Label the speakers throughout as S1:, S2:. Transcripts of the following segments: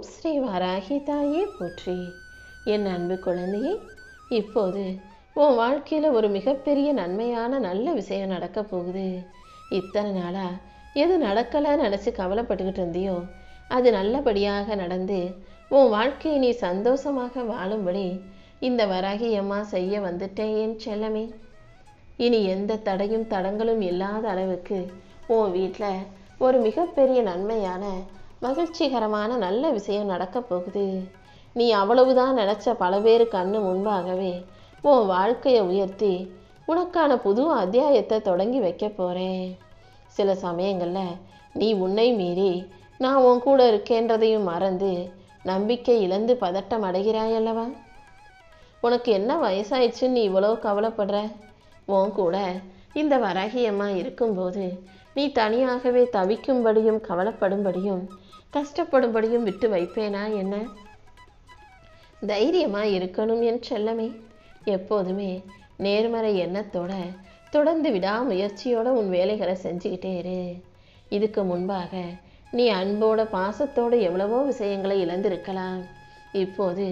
S1: ஓம் ஸ்ரீ வராகி தாயே போற்றி. என் அன்பு குழந்தையே இப்போது உன் வாழ்க்கையில் ஒரு மிகப்பெரிய நன்மையான நல்ல விஷயம் நடக்க போகுது. இத்தனை நாளாக எது நடக்கலைன்னு நினச்சி கவலைப்பட்டுக்கிட்டு இருந்தியோ அது நல்லபடியாக நடந்து உன் வாழ்க்கையை நீ சந்தோஷமாக வாழும்படி இந்த வராகி அம்மா செய்ய வந்துட்டேன் என் செல்லமே. இனி எந்த தடையும் தடங்களும் இல்லாத அளவுக்கு உன் வீட்டில் ஒரு மிகப்பெரிய நன்மையான மகிழ்ச்சிகரமான நல்ல விஷயம் நடக்கப் போகுது. நீ அவ்வளவுதான் நினச்ச பல பேர் கண்ணு முன்பாகவே உன் வாழ்க்கையை உயர்த்தி உனக்கான புது அத்தியாயத்தை தொடங்கி வைக்க போகிறேன் சில சமயங்களில் நீ உன்னை மீறி நான் உன் கூட இருக்கேன்றதையும் மறந்து நம்பிக்கை இழந்து பதட்டம் அடைகிறாயல்லவா உனக்கு என்ன வயசாயிடுச்சுன்னு நீ இவ்வளோ கவலைப்படுற? உன் கூட இந்த வரகியமாக இருக்கும்போது நீ தனியாகவே தவிக்கும்படியும் கவலைப்படும்படியும் கஷ்டப்படும்படியும் விட்டு வைப்பேனா என்ன? தைரியமா இருக்கணும் என் செல்லமே. எப்போதுமே நேர்மறை எண்ணத்தோட தொடர்ந்து விடாமுயற்சியோட உன் வேலைகளை செஞ்சுக்கிட்டே இரு. இதுக்கு முன்பாக நீ அன்போட பாசத்தோட எவ்வளவோ விஷயங்களை இழந்திருக்கலாம். இப்போது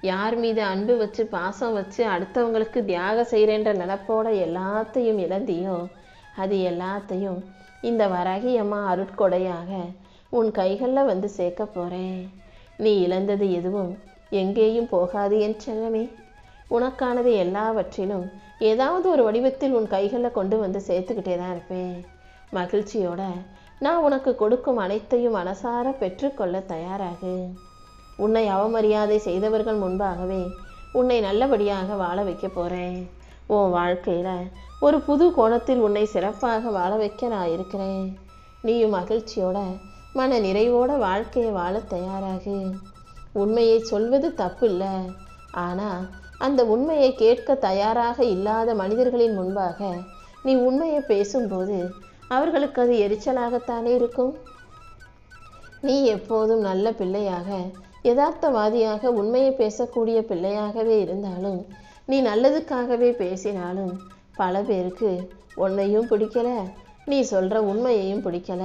S1: யார் மீது அன்பு வச்சு பாசம் வச்சு அடுத்தவங்களுக்கு தியாகம் செய்கிறேன்ற நினப்போட எல்லாத்தையும் இழந்தியோ அது எல்லாத்தையும் இந்த வரகியம்மா அருட்கொடையாக உன் கைகளில் வந்து சேர்க்க போகிறேன் நீ இழந்தது எதுவும் எங்கேயும் போகாது என் செல்லமே. உனக்கானது எல்லாவற்றிலும் ஏதாவது ஒரு வடிவத்தில் உன் கைகளில் கொண்டு வந்து சேர்த்துக்கிட்டே தான் இருப்பேன். மகிழ்ச்சியோட நான் உனக்கு கொடுக்கும் அனைத்தையும் மனசார பெற்றுக்கொள்ள தயாராகு. உன்னை அவமரியாதை செய்தவர்கள் முன்பாகவே உன்னை நல்லபடியாக வாழ வைக்க போகிறேன் உன் வாழ்க்கையில் ஒரு புது கோணத்தில் உன்னை சிறப்பாக வாழ வைக்க நான் இருக்கிறேன். நீயும் மகிழ்ச்சியோட மன நிறைவோட வாழ்க்கையை வாழ தயாராகு. உண்மையை சொல்வது தப்பு இல்லை ஆனால் அந்த உண்மையை கேட்க தயாராக இல்லாத மனிதர்களின் முன்பாக நீ உண்மையை பேசும்போது அவர்களுக்கு அது எரிச்சலாகத்தானே இருக்கும்? நீ எப்போதும் நல்ல பிள்ளையாக யதார்த்தவாதியாக உண்மையை பேசக்கூடிய பிள்ளையாகவே இருந்தாலும் நீ நல்லதுக்காகவே பேசினாலும் பல பேருக்கு உன்னையும் பிடிக்கல நீ சொல்கிற உண்மையையும் பிடிக்கல.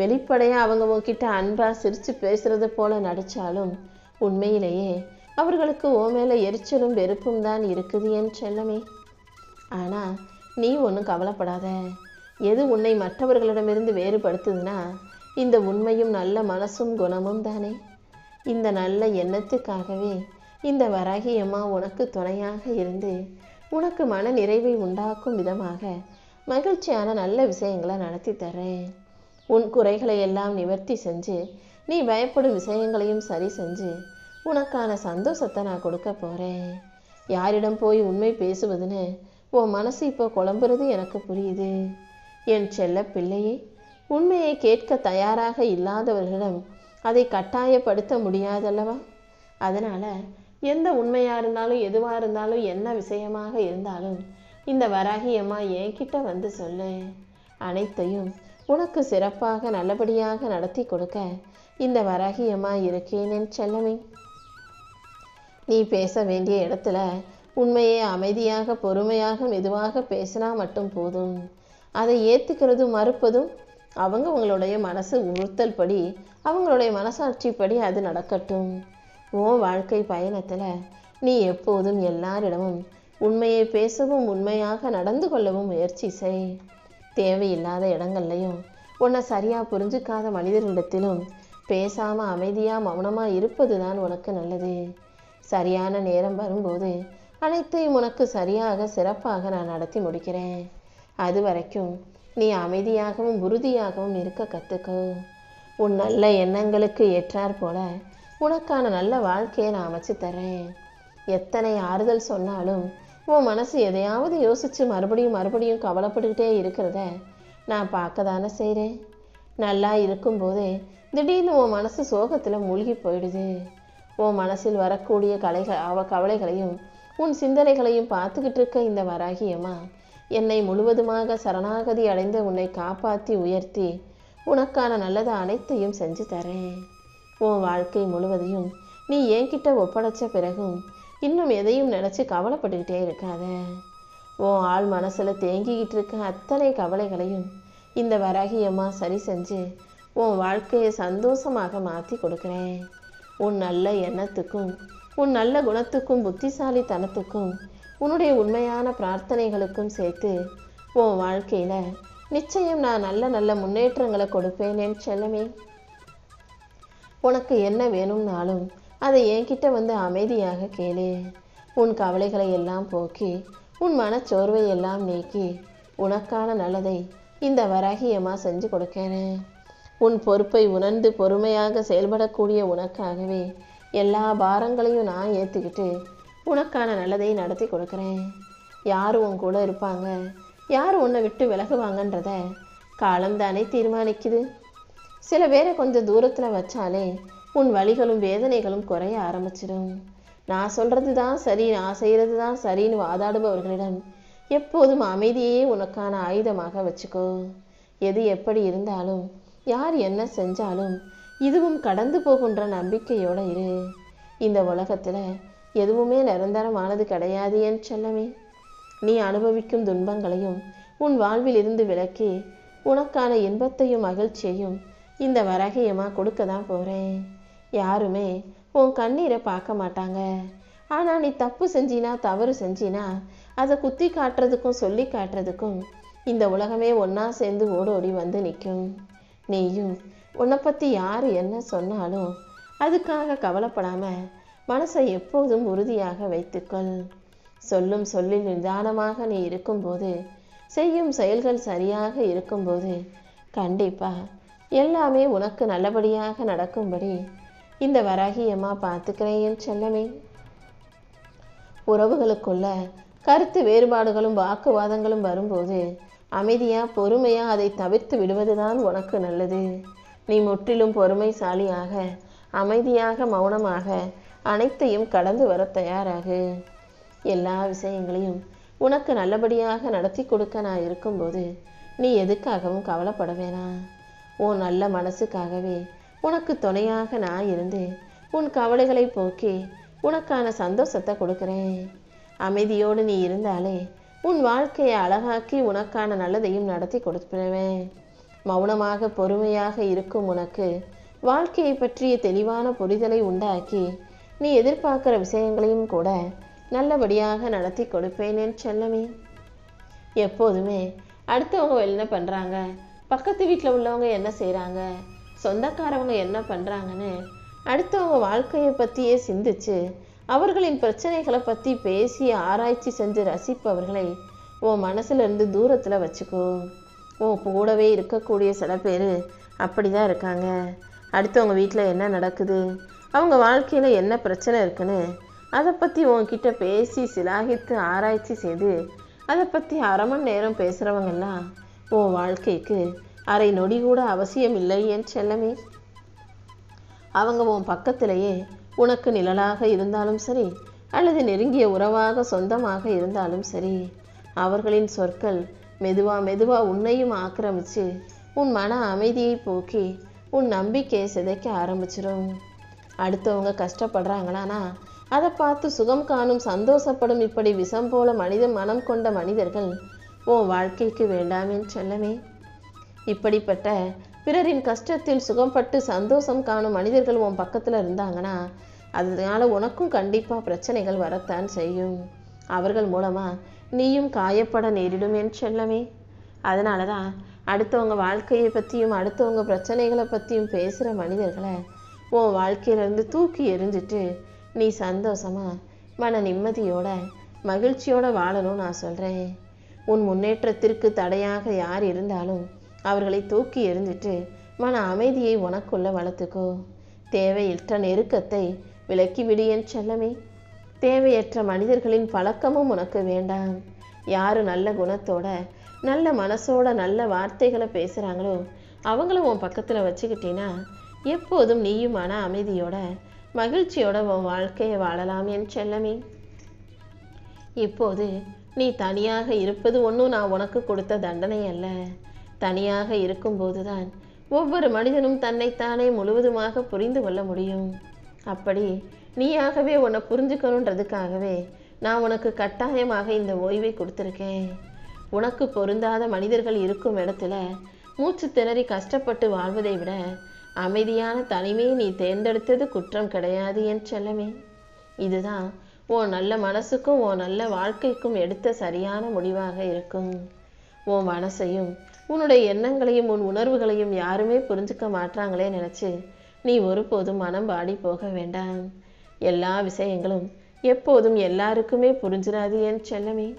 S1: வெளிப்படையாக அவங்க உன்கிட்ட அன்பாக சிரித்து பேசுகிறது போல நடித்தாலும் உண்மையிலேயே அவர்களுக்கு ஓ மேலே எரிச்சலும் வெறுப்பும் தான் இருக்குது என் செல்லமே. ஆனால் நீ ஒன்றும் கவலைப்படாத. எது உன்னை மற்றவர்களிடமிருந்து வேறுபடுத்துதுன்னா இந்த உண்மையும் நல்ல மனசும் குணமும் தானே. இந்த நல்ல எண்ணத்துக்காகவே இந்த வராகி அம்மா உனக்கு துணையாக இருந்து உனக்கு மன நிறைவை உண்டாக்கும் விதமாக மகிழ்ச்சியான நல்ல விஷயங்களை நடத்தி தரேன் உன் குறைகளை எல்லாம் நிவர்த்தி செஞ்சு நீ பயப்படும் விஷயங்களையும் சரி செஞ்சு உனக்கான சந்தோஷத்தை நான் கொடுக்க போகிறேன் யாரிடம் போய் உண்மை பேசுவதுன்னு உன் மனசு இப்போ குழம்புறது எனக்கு புரியுது. என் செல்ல பிள்ளையே உண்மையை கேட்க தயாராக இல்லாதவர்களிடம் அதை கட்டாயப்படுத்த முடியாதல்லவா? அதனால் எந்த உண்மையாக இருந்தாலும் எதுவாக இருந்தாலும் என்ன விஷயமாக இருந்தாலும் இந்த வராகி அம்மா என்கிட்ட வந்து சொல்லு. அனைத்தையும் உனக்கு சிறப்பாக நல்லபடியாக நடத்தி கொடுக்க இந்த வராகி இருக்கேன் என் செல்லமே. நீ பேச வேண்டிய இடத்துல உண்மையை அமைதியாக பொறுமையாக மெதுவாக பேசினா மட்டும் போதும். அதை ஏற்றுக்கிறதும் மறுப்பதும் அவங்க உங்களுடைய மனசு உறுத்தல் படி அவங்களுடைய மனசாட்சிப்படி அது நடக்கட்டும். உன் வாழ்க்கை பயணத்தில் நீ எப்போதும் எல்லாரிடமும் உண்மையை பேசவும் உண்மையாக நடந்து கொள்ளவும் முயற்சி செய். தேவையில்லாத இடங்கள்லையும் உன்னை சரியாக புரிஞ்சுக்காத மனிதர்களிடத்திலும் பேசாமல் அமைதியாக மௌனமாக இருப்பது தான் உனக்கு நல்லது. சரியான நேரம் வரும்போது அனைத்தையும் உனக்கு சரியாக சிறப்பாக நான் நடத்தி முடிக்கிறேன். அது வரைக்கும் நீ அமைதியாகவும் உறுதியாகவும் இருக்க கற்றுக்கோ உன் நல்ல எண்ணங்களுக்கு ஏற்றாற் போல உனக்கான நல்ல வாழ்க்கையை நான் அமைச்சு தரேன் எத்தனை ஆறுதல் சொன்னாலும் உன் மனசு எதையாவது யோசித்து மறுபடியும் மறுபடியும் கவலைப்பட்டுக்கிட்டே இருக்கிறத நான் பார்க்க தானே செய்கிறேன் நல்லா இருக்கும்போதே திடீர்னு உன் மனசு சோகத்தில் மூழ்கி போயிடுது. உன் மனசில் வரக்கூடிய கலைகள் அவ கவலைகளையும் உன் சிந்தனைகளையும் பார்த்துக்கிட்டு இருக்க இந்த வராகியம்மா என்னை முழுவதுமாக சரணாகதி அடைந்த உன்னை காப்பாற்றி உயர்த்தி உனக்கான நல்லதை அனைத்தையும் செஞ்சு தரேன். உன் வாழ்க்கை முழுவதையும் நீ என்கிட்ட ஒப்படைச்ச பிறகும் இன்னும் எதையும் நினச்சி கவலைப்பட்டுக்கிட்டே இருக்காத. உன் ஆள் மனசில் தேங்கிக்கிட்டு இருக்க அத்தனை கவலைகளையும் இந்த வராகியம்மா சரி செஞ்சு உன் வாழ்க்கையை சந்தோஷமாக மாற்றி கொடுக்குறேன். உன் நல்ல எண்ணத்துக்கும் உன் நல்ல குணத்துக்கும் புத்திசாலித்தனத்துக்கும் உன்னுடைய உண்மையான பிரார்த்தனைகளுக்கும் சேர்த்து உன் வாழ்க்கையில் நிச்சயம் நான் நல்ல நல்ல முன்னேற்றங்களை கொடுப்பேன் என் செல்லமே. உனக்கு என்ன வேணும்னாலும் அதை என்கிட்ட வந்து அமைதியாக கேளு. உன் கவலைகளை எல்லாம் போக்கி உன் மனச்சோர்வை எல்லாம் நீக்கி உனக்கான நல்லதை இந்த வராகியமா செஞ்சு கொடுக்கிறேன் உன் பொறுப்பை உணர்ந்து பொறுமையாக செயல்படக்கூடிய உனக்காகவே எல்லா பாரங்களையும் நான் ஏற்றுக்கிட்டு உனக்கான நல்லதை நடத்தி கொடுக்குறேன். யார் உன் கூட இருப்பாங்க? யார் உன்னை விட்டு விலகுவாங்கன்றத காலம் தானே தீர்மானிக்குது? சில பேரை கொஞ்சம் தூரத்தில் வச்சாலே உன் வழிகளும் வேதனைகளும் குறைய ஆரம்பிச்சிடும். நான் சொல்கிறது தான் சரி நான் செய்கிறது தான் சரின்னு வாதாடுபவர்களிடம் எப்போதும் அமைதியே உனக்கான ஆயுதமாக வச்சுக்கோ. எது எப்படி இருந்தாலும் யார் என்ன செஞ்சாலும் இதுவும் கடந்து போகின்ற நம்பிக்கையோட இரு. இந்த உலகத்தில் எதுவுமே நிரந்தரமானது கிடையாது என் செல்லமே. நீ அனுபவிக்கும் துன்பங்களையும் உன் வாழ்வில் இருந்து விலக்கி உனக்கான இன்பத்தையும் மகிழ்ச்சியையும் இந்த வரகையமா கொடுக்க தான் போகிறேன் யாருமே உன் கண்ணீரை பார்க்க மாட்டாங்க. ஆனால் நீ தப்பு செஞ்சினா தவறு செஞ்சினா அதை குத்தி காட்டுறதுக்கும் சொல்லி காட்டுறதுக்கும் இந்த உலகமே ஒன்றா சேர்ந்து ஓடோடி வந்து நிற்கும். நீயும் உன்னை பற்றி யார் என்ன சொன்னாலும் அதுக்காக கவலைப்படாமல் மனசை எப்போதும் உறுதியாக வைத்துக்கொள். சொல்லும் சொல்லில் நிதானமாக நீ இருக்கும்போது செய்யும் செயல்கள் சரியாக இருக்கும்போது கண்டிப்பாக எல்லாமே உனக்கு நல்லபடியாக நடக்கும்படி இந்த வராகியம்மா பார்த்துக்கிறேன் என் செல்லமே. உறவுகளுக்குள்ள கருத்து வேறுபாடுகளும் வாக்குவாதங்களும் வரும்போது அமைதியாக பொறுமையாக அதை தவிர்த்து விடுவதுதான் உனக்கு நல்லது. நீ முற்றிலும் பொறுமைசாலியாக அமைதியாக மௌனமாக அனைத்தையும் கடந்து வர தயாராகு. எல்லா விஷயங்களையும் உனக்கு நல்லபடியாக நடத்தி கொடுக்க நான் இருக்கும்போது நீ எதுக்காகவும் கவலைப்பட வேணாம். உன் நல்ல மனசுக்காகவே உனக்கு துணையாக நான் இருந்து உன் கவலைகளை போக்கி உனக்கான சந்தோஷத்தை கொடுக்குறேன். அமைதியோடு நீ இருந்தாலே உன் வாழ்க்கையை அழகாக்கி உனக்கான நல்லதையும் நடத்தி கொடுப்பிடுவேன் மௌனமாக பொறுமையாக இருக்கும் உனக்கு வாழ்க்கையை பற்றிய தெளிவான புரிதலை உண்டாக்கி நீ எதிர்பார்க்குற விஷயங்களையும் கூட நல்லபடியாக நடத்தி கொடுப்பேனேன் செல்லமே. எப்போதுமே அடுத்தவங்க என்ன பண்ணுறாங்க பக்கத்து வீட்டில் உள்ளவங்க என்ன செய்கிறாங்க சொந்தக்காரவங்க என்ன பண்ணுறாங்கன்னு அடுத்தவங்க வாழ்க்கையை பற்றியே சிந்திச்சு அவர்களின் பிரச்சனைகளை பற்றி பேசி ஆராய்ச்சி செஞ்சு ரசிப்பவர்களை உன் மனசுலேருந்து தூரத்தில் வச்சுக்கோ. உன் கூடவே இருக்கக்கூடிய சில பேர் அப்படி தான் இருக்காங்க. அடுத்தவங்க வீட்டில் என்ன நடக்குது அவங்க வாழ்க்கையில் என்ன பிரச்சனை இருக்குன்னு அதை பற்றி உன்கிட்ட பேசி சிலாகித்து ஆராய்ச்சி செய்து அதை பற்றி அரை மணி நேரம் பேசுகிறவங்கெல்லாம் உன் வாழ்க்கைக்கு அரை நொடி கூட அவசியம் இல்லை என் செல்லமே? அவங்க உன் பக்கத்திலேயே உனக்கு நிழலாக இருந்தாலும் சரி அல்லது நெருங்கிய உறவாக சொந்தமாக இருந்தாலும் சரி அவர்களின் சொற்கள் மெதுவா மெதுவா உன்னையும் ஆக்கிரமிச்சு உன் மன அமைதியை போக்கி உன் நம்பிக்கையை சிதைக்க ஆரம்பிச்சிடும். அடுத்தவங்க கஷ்டப்படுறாங்களானா அதை பார்த்து சுகம் காணும் சந்தோஷப்படும் இப்படி விஷம் போல மனித மனம் கொண்ட மனிதர்கள் உன் வாழ்க்கைக்கு வேண்டாம் என் இப்படிப்பட்ட பிறரின் கஷ்டத்தில் சுகம்பட்டு சந்தோஷம் காணும் மனிதர்கள் உன் பக்கத்தில் இருந்தாங்கன்னா அதனால உனக்கும் கண்டிப்பாக பிரச்சனைகள் வரத்தான் செய்யும். அவர்கள் மூலமாக நீயும் காயப்பட நேரிடும் என்று செல்லமே. அதனால தான் அடுத்தவங்க வாழ்க்கையை பற்றியும் அடுத்தவங்க பிரச்சனைகளை பற்றியும் பேசுகிற மனிதர்களை உன் வாழ்க்கையிலேருந்து தூக்கி எறிஞ்சிட்டு நீ சந்தோஷமா மன நிம்மதியோட மகிழ்ச்சியோட வாழணும் நான் சொல்கிறேன் உன் முன்னேற்றத்திற்கு தடையாக யார் இருந்தாலும் அவர்களை தூக்கி எறிஞ்சிட்டு மன அமைதியை உனக்குள்ள வளர்த்துக்கோ. தேவையற்ற நெருக்கத்தை விலக்கிவிடு என் செல்லமே. தேவையற்ற மனிதர்களின் பழக்கமும் உனக்கு வேண்டாம். யாரு நல்ல குணத்தோட நல்ல மனசோட நல்ல வார்த்தைகளை பேசுகிறாங்களோ அவங்களும் உன் பக்கத்தில் வச்சுக்கிட்டீன்னா எப்போதும் நீயும் மன அமைதியோட மகிழ்ச்சியோட உன் வாழ்க்கையை வாழலாம் என் செல்லமே. இப்போது நீ தனியாக இருப்பது ஒன்றும் நான் உனக்கு கொடுத்த தண்டனை அல்ல. தனியாக இருக்கும்போதுதான் ஒவ்வொரு மனிதனும் தன்னைத்தானே முழுவதுமாக புரிந்து கொள்ள முடியும். அப்படி நீயாகவே உன்னை புரிஞ்சுக்கணுன்றதுக்காகவே நான் உனக்கு கட்டாயமாக இந்த ஓய்வை கொடுத்துருக்கேன். உனக்கு பொருந்தாத மனிதர்கள் இருக்கும் இடத்துல மூச்சு திணறி கஷ்டப்பட்டு வாழ்வதை விட அமைதியான தனிமையை நீ தேர்ந்தெடுத்தது குற்றம் கிடையாது என் செல்லமே. இதுதான் உன் நல்ல மனசுக்கும் உன் நல்ல வாழ்க்கைக்கும் எடுத்த சரியான முடிவாக இருக்கும். உன் மனசையும் உன்னுடைய எண்ணங்களையும் உன் உணர்வுகளையும் யாருமே புரிஞ்சுக்க மாட்டாங்களே நினச்சி நீ ஒருபோதும் மனம் பாடி போக வேண்டாம். எல்லா விஷயங்களும் எப்போதும் எல்லாருக்குமே புரிஞ்சிடாது என் செல்லமே?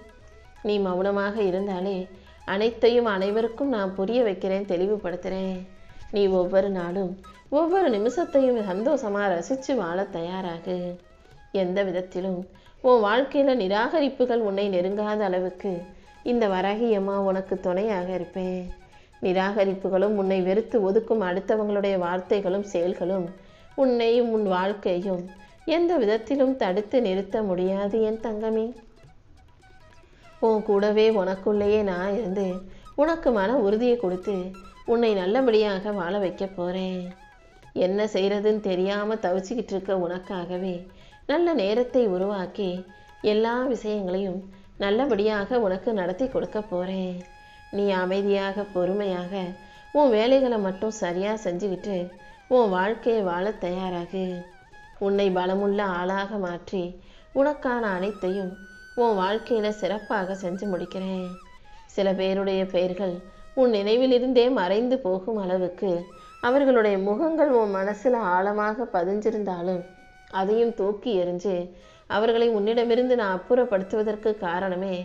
S1: நீ மௌனமாக இருந்தாலே அனைத்தையும் அனைவருக்கும் நான் புரிய வைக்கிறேன் தெளிவுபடுத்துகிறேன் நீ ஒவ்வொரு நாளும் ஒவ்வொரு நிமிஷத்தையும் சந்தோஷமாக ரசித்து வாழ தயாராகு. எந்த விதத்திலும் உன் வாழ்க்கையில் நிராகரிப்புகள் உன்னை நெருங்காத அளவுக்கு இந்த வரகியம்மா உனக்கு துணையாக இருப்பேன். நிராகரிப்புகளும் உன்னை வெறுத்து ஒதுக்கும் அடுத்தவங்களுடைய வார்த்தைகளும் செயல்களும் உன்னையும் உன் வாழ்க்கையும் எந்த விதத்திலும் தடுத்து நிறுத்த முடியாது என் தங்கமே. உன் கூடவே உனக்குள்ளேயே நான் இருந்து உனக்கு மன உறுதியை கொடுத்து உன்னை நல்லபடியாக வாழ வைக்க போறேன். என்ன செய்கிறதுன்னு தெரியாமல் தவிச்சுக்கிட்டு இருக்க உனக்காகவே நல்ல நேரத்தை உருவாக்கி எல்லா விஷயங்களையும் நல்லபடியாக உனக்கு நடத்தி கொடுக்க போகிறேன் நீ அமைதியாக பொறுமையாக உன் வேலைகளை மட்டும் சரியாக செஞ்சுக்கிட்டு உன் வாழ்க்கையை வாழ தயாராகு. உன்னை பலமுள்ள ஆளாக மாற்றி உனக்கான அனைத்தையும் உன் வாழ்க்கையில் சிறப்பாக செஞ்சு முடிக்கிறேன். சில பேருடைய பெயர்கள் உன் நினைவிலிருந்தே மறைந்து போகும் அளவுக்கு அவர்களுடைய முகங்கள் உன் மனசில் ஆழமாக பதிஞ்சிருந்தாலும் அதையும் தூக்கி எறிஞ்சு அவர்களை உன்னிடமிருந்து நான் அப்புறப்படுத்துவதற்கு காரணமே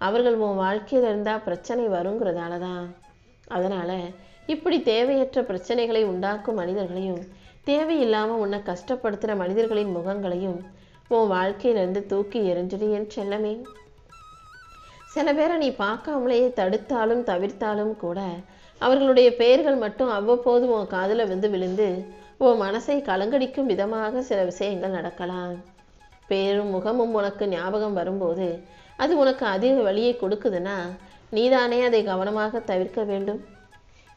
S1: அவர்கள் உன் வாழ்க்கையில் இருந்தால் பிரச்சனை வருங்கிறதால தான் அதனால் இப்படி தேவையற்ற பிரச்சனைகளை உண்டாக்கும் மனிதர்களையும் தேவையில்லாமல் உன்னை கஷ்டப்படுத்துகிற மனிதர்களின் முகங்களையும் உன் வாழ்க்கையிலிருந்து தூக்கி எறிஞ்சிடு என் செல்லமே. சில பேரை நீ பார்க்காமலேயே தடுத்தாலும் தவிர்த்தாலும் கூட அவர்களுடைய பெயர்கள் மட்டும் அவ்வப்போது உன் காதில் வந்து விழுந்து உன் மனசை கலங்கடிக்கும் விதமாக சில விஷயங்கள் நடக்கலாம். பேரும் முகமும் உனக்கு ஞாபகம் வரும்போது அது உனக்கு அதிக வழியை கொடுக்குதுன்னா நீதானே அதை கவனமாக தவிர்க்க வேண்டும்.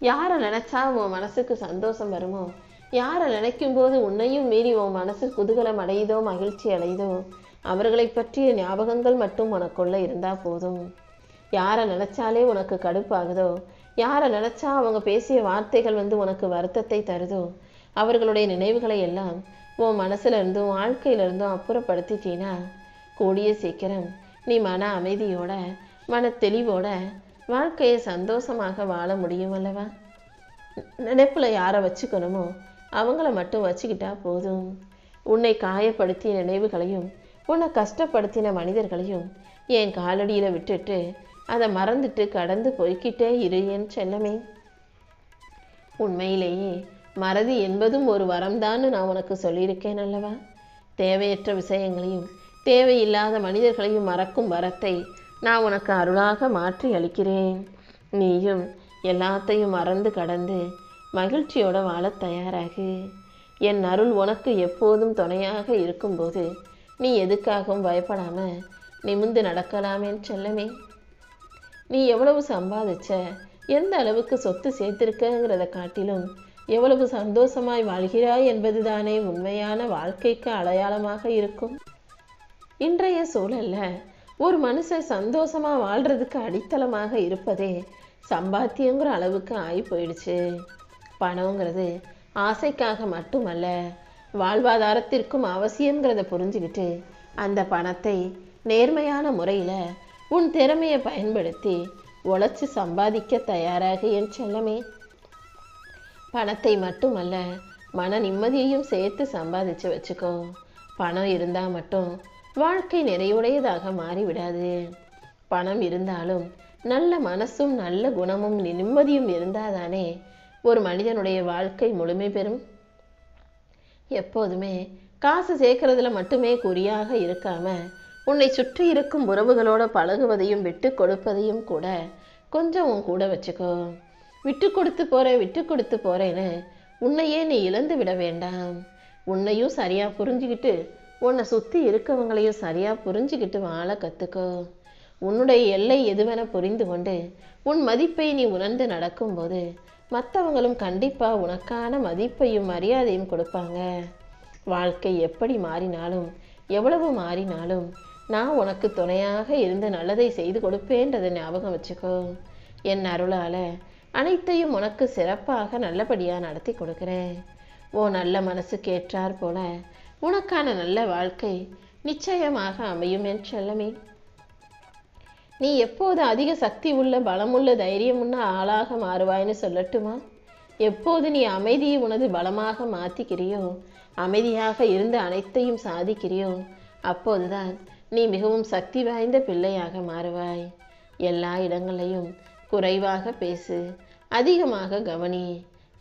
S1: யாரை நினைச்சா உன் மனசுக்கு சந்தோஷம் வருமோ? யாரை நினைக்கும் போது உன்னையும் மீறி உன் மனசு குதூகலம் அடையுதோ மகிழ்ச்சி அடையுதோ? அவர்களை பற்றிய ஞாபகங்கள் மட்டும் உனக்குள்ள இருந்தா போதும். யாரை நினைச்சாலே உனக்கு கடுப்பாகுதோ? யாரை நினைச்சா அவங்க பேசிய வார்த்தைகள் வந்து உனக்கு வருத்தத்தை தருதோ? அவர்களுடைய நினைவுகளை எல்லாம் உன் மனசுலேருந்தும் இருந்தும் அப்புறப்படுத்திட்டீன்னா கூடிய சீக்கிரம் நீ மன அமைதியோட மன தெளிவோட வாழ்க்கையை சந்தோஷமாக வாழ முடியும் அல்லவா? நினைப்பில் யாரை வச்சுக்கணுமோ அவங்கள மட்டும் வச்சுக்கிட்டா போதும். உன்னை காயப்படுத்திய நினைவுகளையும் உன்னை கஷ்டப்படுத்தின மனிதர்களையும் என் காலடியில் விட்டுட்டு அதை மறந்துட்டு கடந்து போய்க்கிட்டே இரு என் செல்லமே. உண்மையிலேயே மறதி என்பதும் ஒரு வரம்தான்னு நான் உனக்கு சொல்லியிருக்கேன் அல்லவா? தேவையற்ற விஷயங்களையும் தேவையில்லாத மனிதர்களையும் மறக்கும் வரத்தை நான் உனக்கு அருளாக மாற்றி அளிக்கிறேன். நீயும் எல்லாத்தையும் மறந்து கடந்து மகிழ்ச்சியோட வாழத் தயாராகு. என் அருள் உனக்கு எப்போதும் துணையாக இருக்கும்போது நீ எதுக்காகவும் பயப்படாம நிமிந்து நடக்கலாமேன்னு செல்லமே. நீ எவ்வளவு சம்பாதிச்ச எந்த அளவுக்கு சொத்து சேர்த்திருக்கங்கிறத காட்டிலும் எவ்வளவு சந்தோஷமாய் வாழ்கிறாய் என்பதுதானே உண்மையான வாழ்க்கைக்கு அடையாளமாக இருக்கும். இன்றைய சூழல்ல ஒரு மனுஷன் சந்தோஷமா வாழ்றதுக்கு அடித்தளமாக இருப்பதே சம்பாத்தியங்கிற அளவுக்கு ஆகி போயிடுச்சு பணங்கிறது ஆசைக்காக மட்டுமல்ல வாழ்வாதாரத்திற்கும் அவசியங்கிறத புரிஞ்சுக்கிட்டு அந்த பணத்தை நேர்மையான முறையில் உன் திறமையை பயன்படுத்தி உழைச்சி சம்பாதிக்க தயாராக என் செல்லமே. பணத்தை மட்டுமல்ல மன நிம்மதியையும் சேர்த்து சம்பாதிச்சு வச்சுக்கோ. பணம் இருந்தால் மட்டும் வாழ்க்கை நிறைவுடையதாக மாறிவிடாது. பணம் இருந்தாலும் நல்ல மனசும் நல்ல குணமும் நிம்மதியும் இருந்தாதானே ஒரு மனிதனுடைய வாழ்க்கை முழுமை பெறும்? எப்போதுமே காசு சேர்க்கறதுல மட்டுமே குறியாக இருக்காம உன்னை சுற்றி இருக்கும் உறவுகளோட பழகுவதையும் விட்டு கொடுப்பதையும் கூட கொஞ்சம் உன் கூட வச்சுக்கோ. விட்டு கொடுத்து போறேன் விட்டு கொடுத்து போகிறேன்னு உன்னையே நீ இழந்து விட வேண்டாம். உன்னையும் சரியாக புரிஞ்சுக்கிட்டு உன்னை சுற்றி இருக்கவங்களையும் சரியாக புரிஞ்சுக்கிட்டு வாழ கற்றுக்கோ உன்னுடைய எல்லை எதுவென புரிந்து கொண்டு உன் மதிப்பை நீ உணர்ந்து நடக்கும்போது மற்றவங்களும் கண்டிப்பாக உனக்கான மதிப்பையும் மரியாதையும் கொடுப்பாங்க. வாழ்க்கை எப்படி மாறினாலும் எவ்வளவு மாறினாலும் நான் உனக்கு துணையாக இருந்து நல்லதை செய்து கொடுப்பேன்றதை ஞாபகம் வச்சுக்கோ. என் அருளால் அனைத்தையும் உனக்கு சிறப்பாக நல்லபடியாக நடத்தி கொடுக்குறேன். ஓ நல்ல மனசுக்கு ஏற்றார் போல உனக்கான நல்ல வாழ்க்கை நிச்சயமாக அமையும் என் செல்லமே. நீ எப்போது அதிக சக்தி உள்ள பலமுள்ள தைரியமுள்ள ஆளாக மாறுவாய்னு சொல்லட்டுமா? எப்போது நீ அமைதியை உனது பலமாக மாற்றிக்கிறியோ அமைதியாக இருந்து அனைத்தையும் சாதிக்கிறியோ அப்போதுதான் நீ மிகவும் சக்தி வாய்ந்த பிள்ளையாக மாறுவாய். எல்லா இடங்களையும் குறைவாக பேசு. அதிகமாக கவனி.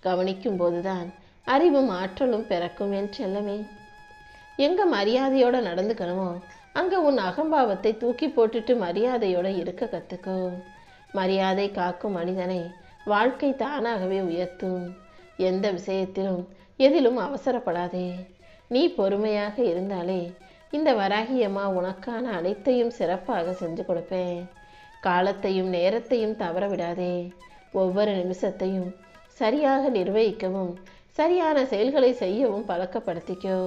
S1: கவனிக்கும் போதுதான் அறிவும் ஆற்றலும் பிறக்கும் என் செல்லமே. எங்கே மரியாதையோடு நடந்துக்கணுமோ அங்கே உன் அகம்பாவத்தை தூக்கி போட்டுட்டு மரியாதையோடு இருக்க கற்றுக்கோ மரியாதை காக்கும் மனிதனை வாழ்க்கை தானாகவே உயர்த்தும். எந்த விஷயத்திலும் எதிலும் அவசரப்படாதே. நீ பொறுமையாக இருந்தாலே இந்த வராகியம்மா உனக்கான அனைத்தையும் சிறப்பாக செஞ்சு கொடுப்பேன். காலத்தையும் நேரத்தையும் தவற விடாதே ஒவ்வொரு நிமிஷத்தையும் சரியாக நிர்வகிக்கவும் சரியான செயல்களை செய்யவும் பழக்கப்படுத்திக்கோ.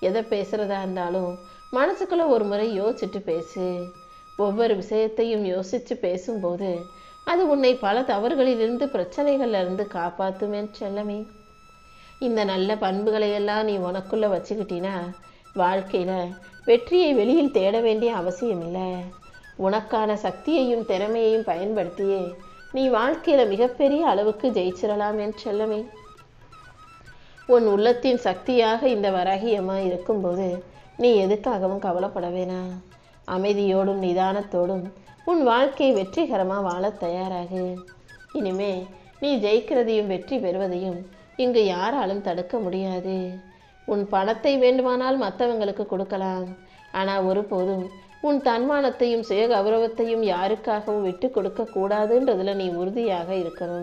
S1: எதை பேசுறதா இருந்தாலும் மனசுக்குள்ள ஒரு முறை யோசிச்சுட்டு பேசு. ஒவ்வொரு விஷயத்தையும் யோசிச்சு பேசும்போது அது உன்னை பல தவறுகளிலிருந்து பிரச்சனைகளிலிருந்து இருந்து செல்லமே. இந்த நல்ல பண்புகளை எல்லாம் நீ உனக்குள்ள வச்சுக்கிட்டினா வாழ்க்கையில வெற்றியை வெளியில் தேட வேண்டிய அவசியம் இல்லை உனக்கான சக்தியையும் திறமையையும் பயன்படுத்தியே. நீ வாழ்க்கையில மிகப்பெரிய அளவுக்கு ஜெயிச்சிடலாம் என் செல்லமே. உன் உள்ளத்தின் சக்தியாக இந்த வராகியம்மா இருக்கும்போது நீ எதுக்காகவும் கவலைப்பட வேணாம் அமைதியோடும் நிதானத்தோடும் உன் வாழ்க்கை வெற்றிகரமாக வாழ தயாராகு. இனிமே நீ ஜெயிக்கிறதையும் வெற்றி பெறுவதையும் இங்கு யாராலும் தடுக்க முடியாது. உன் பணத்தை வேண்டுமானால் மற்றவங்களுக்கு கொடுக்கலாம். ஆனால் ஒருபோதும் உன் தன்மானத்தையும் சுய கௌரவத்தையும் யாருக்காகவும் விட்டு கொடுக்க கூடாதுன்றதுல நீ உறுதியாக இருக்கணும்.